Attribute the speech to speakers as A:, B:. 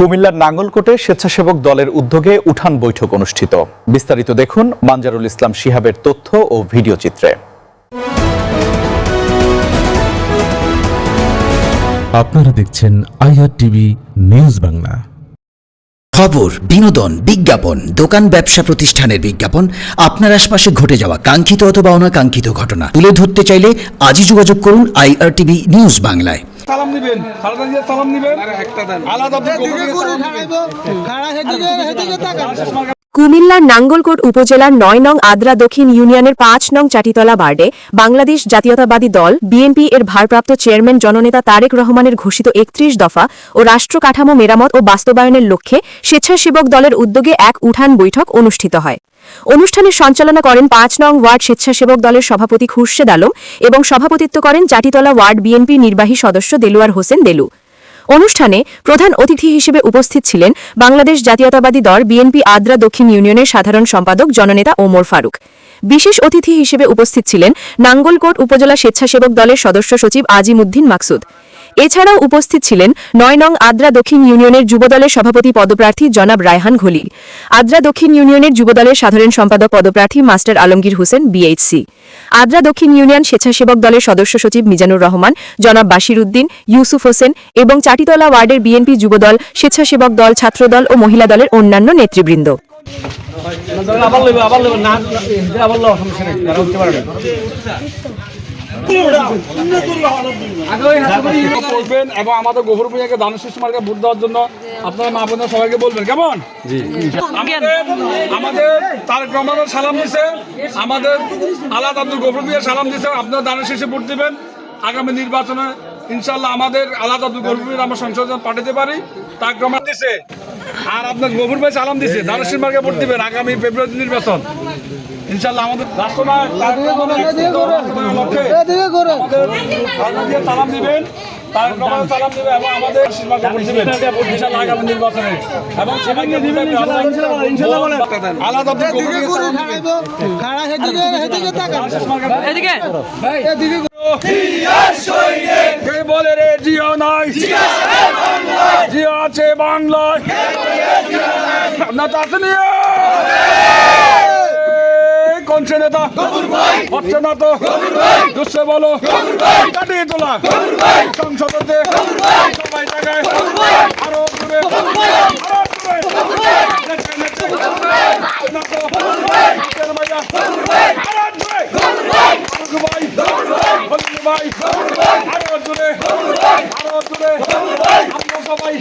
A: কুমিল্লার নাঙ্গলকোটে স্বেচ্ছাসেবক দলের উদ্যোগে উঠান বৈঠক অনুষ্ঠিত। বিস্তারিত দেখুন মানজারুল ইসলাম শিহাবের তথ্য ও ভিডিও চিত্রে।
B: আপনারা দেখছেন আইআর টিভি নিউজ বাংলা।
C: খবর বিনোদন বিজ্ঞাপন দোকান ব্যবসা প্রতিষ্ঠানের বিজ্ঞাপন আপনার আশপাশে ঘটে যাওয়া কাঙ্ক্ষিত অথবা অনাকাঙ্ক্ষিত ঘটনা তুলে ধরতে চাইলে আজই যোগাযোগ করুন আইআরটিভি নিউজ বাংলায়।
D: সালাম নিবেন। খালেদা জিয়া সালাম নিবেন। আলাদা
E: কুমিল্লার নাঙ্গলকোট উপজেলার নয় নং আদ্রা দক্ষিণ ইউনিয়নের পাঁচ নং চাটিতলা ওয়ার্ডে বাংলাদেশ জাতীয়তাবাদী দল বিএনপি এর ভারপ্রাপ্ত চেয়ারম্যান জননেতা তারেক রহমানের ঘোষিত একত্রিশ দফা ও রাষ্ট্র কাঠামো মেরামত ও বাস্তবায়নের লক্ষ্যে স্বেচ্ছাসেবক দলের উদ্যোগে এক উঠান বৈঠক অনুষ্ঠিত হয়। অনুষ্ঠানের সঞ্চালনা করেন পাঁচ নং ওয়ার্ড স্বেচ্ছাসেবক দলের সভাপতি খুরশেদ আলম এবং সভাপতিত্ব করেন চাটিতলা ওয়ার্ড বিএনপি নির্বাহী সদস্য দেলুয়ার হোসেন দেলু। অনুষ্ঠানে প্রধান অতিথি হিসেবে উপস্থিত ছিলেন বাংলাদেশ জাতীয়তাবাদী দল বিএনপি আদ্রা দক্ষিণ ইউনিয়নের সাধারণ সম্পাদক জননেতা ওমর ফারুক। বিশেষ অতিথি হিসেবে উপস্থিত ছিলেন নাঙ্গলকোট উপজেলা স্বেচ্ছাসেবক দলের সদস্য সচিব আজিমুদ্দিন মাকসুদ। এছাড়াও উপস্থিত ছিলেন নয় নং আদ্রা দক্ষিণ ইউনিয়নের যুবদলের সভাপতি পদপ্রার্থী জনাব রায়হান ঘলি আদ্রা দক্ষিণ ইউনিয়নের যুবদলের সাধারণ সম্পাদক পদপ্রার্থী মাস্টার আলমগীর হোসেন বিএইচসি আদ্রা দক্ষিণ ইউনিয়ন স্বেচ্ছাসেবক দলের সদস্য সচিব মিজানুর রহমান জনাব বাশির উদ্দিন ইউসুফ হোসেন এবং চাটিতলা ওয়ার্ডের বিএনপি যুবদল স্বেচ্ছাসেবক দল ছাত্রদল ও মহিলা দলের অন্যান্য নেতৃবৃন্দ
D: আবার আবার না আবার তারা এবং আমাদের গোবর পূজাকে ভোট দেওয়ার জন্য আপনারা মা বোনের সবাইকে বলবেন কেমন? আমাদের রহমানের সালাম দিছে। আমাদের আলাদা আব্দুল গোবর পূজার সালাম দিছে। আপনারা দানের শেষে ভোট দিবেন। আগামী নির্বাচনে ইনশাল্লাহ আমাদের আলাদা পূজার আমরা সংশোধন পাঠাতে পারি। রহমান দিছে। আর আপনার গোবর ভাই সালাম দিছে দানের শিশুমারকে ভোট দিবেন আগামী ফেব্রুয়ারি নির্বাচন। ইনশাল্লাহ আমাদের সালাম দিবেন সালাম দিবেন এবং আমাদের শিশুমাকে ভোট দিবেন। ইনশাল্লাহ আগামী নির্বাচনে। এবং সেখানে দিবেন। আলাদা বলে রে জিও নাই। জিয়া আছে বাংলায় নেতা নিয়ে। কোন সে নেতা? হচ্ছে না তো। দুসে বলো। কাটিয়ে তোলা। সংসদতে সবাই জায়গায় আরও দূরে আরও দূরে আরও দূরে আরও দূরে সবাই